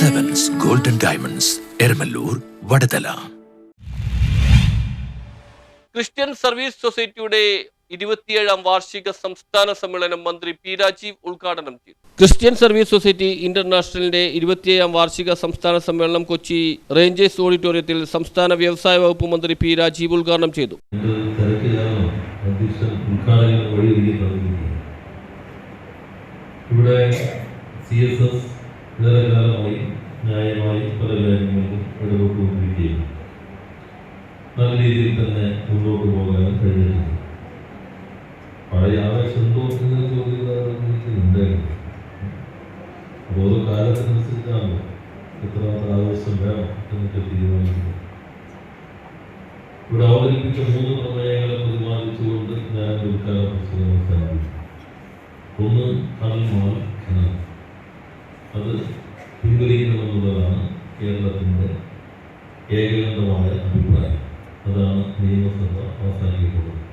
Diamonds Eramalloor Vadathala Christian service സൊസൈറ്റിയുടെ ഇരുപത്തിയേഴാം വാർഷിക സംസ്ഥാന സമ്മേളനം മന്ത്രി പി രാജീവ് ഉദ്ഘാടനം ചെയ്തു. ക്രിസ്ത്യൻ സർവീസ് സൊസൈറ്റി ഇന്റർനാഷണലിന്റെ ഇരുപത്തിയേഴാം വാർഷിക സംസ്ഥാന സമ്മേളനം കൊച്ചി റേഞ്ചേഴ്സ് ഓഡിറ്റോറിയത്തിൽ സംസ്ഥാന വ്യവസായ വകുപ്പ് മന്ത്രി പി രാജീവ് ഉദ്ഘാടനം ചെയ്തു. ഇവിടെ സി എസ് എസ് ഏറെക്കാലമായി ന്യായമായി പല കാര്യങ്ങൾക്കും ഇടപെട്ടുകൊണ്ടിരിക്കുകയാണ്. നല്ല രീതിയിൽ തന്നെ മുന്നോട്ട് പോകാൻ കഴിഞ്ഞിട്ടുണ്ട്. പഴയ ആവേശം ചോദ്യങ്ങളുണ്ടായിരുന്നു അപ്പോൾ ഓരോ കാലത്തിനനുസരിച്ചാണ് എത്രമാത്രം ആവേശം വേണം എന്നൊക്കെ തീരുമാനിക്കുന്നത്. ഇവിടെ അവതരിപ്പിച്ച മൂന്ന് പ്രമേയങ്ങളെ പ്രതിപാദിച്ചുകൊണ്ട് ഞാൻ ഒരു കാലം അവസാനിപ്പിക്കും ഒന്ന് കടൽ മാൽ ഖനനം. അത് പിൻവലിക്കണമെന്നുള്ളതാണ് കേരളത്തിന്റെ ഏകകണ്ഠമായ അഭിപ്രായം. അതാണ് നിയമസഭ അവസാനിക്കപ്പെടുന്നത്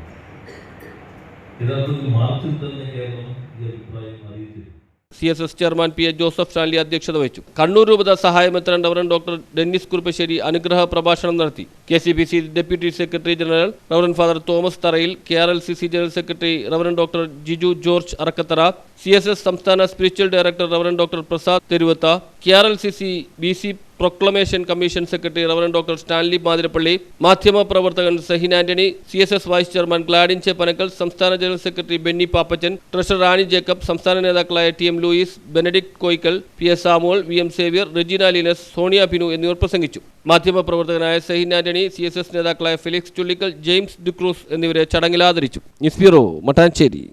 യഥാർത്ഥത്തിൽ മാർച്ചിൽ തന്നെ കേരളം ഈ അഭിപ്രായം അറിയിച്ചിരുന്നു. C S S chairman P A Joseph Stanley അധ്യക്ഷത വഹിച്ചു. കണ്ണൂർ രൂപത സഹായമെത്രാൻ റവറൻ ഡോക്ടർ ഡെന്നിസ് കുറുപ്പശ്ശേരി അനുഗ്രഹ പ്രഭാഷണം നടത്തി. K C B C deputy secretary general reverend father Thomas Tharayil K R L C C general secretary reverend doctor Jiju George Arakkathara C S S സംസ്ഥാന spiritual director reverend doctor Prasad Theruvath K R L C C B C proclamation commission secretary reverend doctor Stanley Mathirappally മാധ്യമ പ്രവർത്തകൻ Sahin Antony C S S vice chairman Gladin Cheppanakkal സംസ്ഥാന general secretary Benny Pappachan treasurer Rani Jacob സംസ്ഥാന നേതാക്കളായ T M Louis Benedict Koyikkal P S Samol V M Xavier Regina Linus Sonia Binu എന്നിവർ പ്രസംഗിച്ചു. മാധ്യമ പ്രവർത്തകനായ Sahin Antony C S S നേതാക്കളായ Felix Chullikkal James D'Cruz എന്നിവരെ ചടങ്ങിൽ ആദരിച്ചു. നിസ്ബിറോ മട്ടാഞ്ചേരി.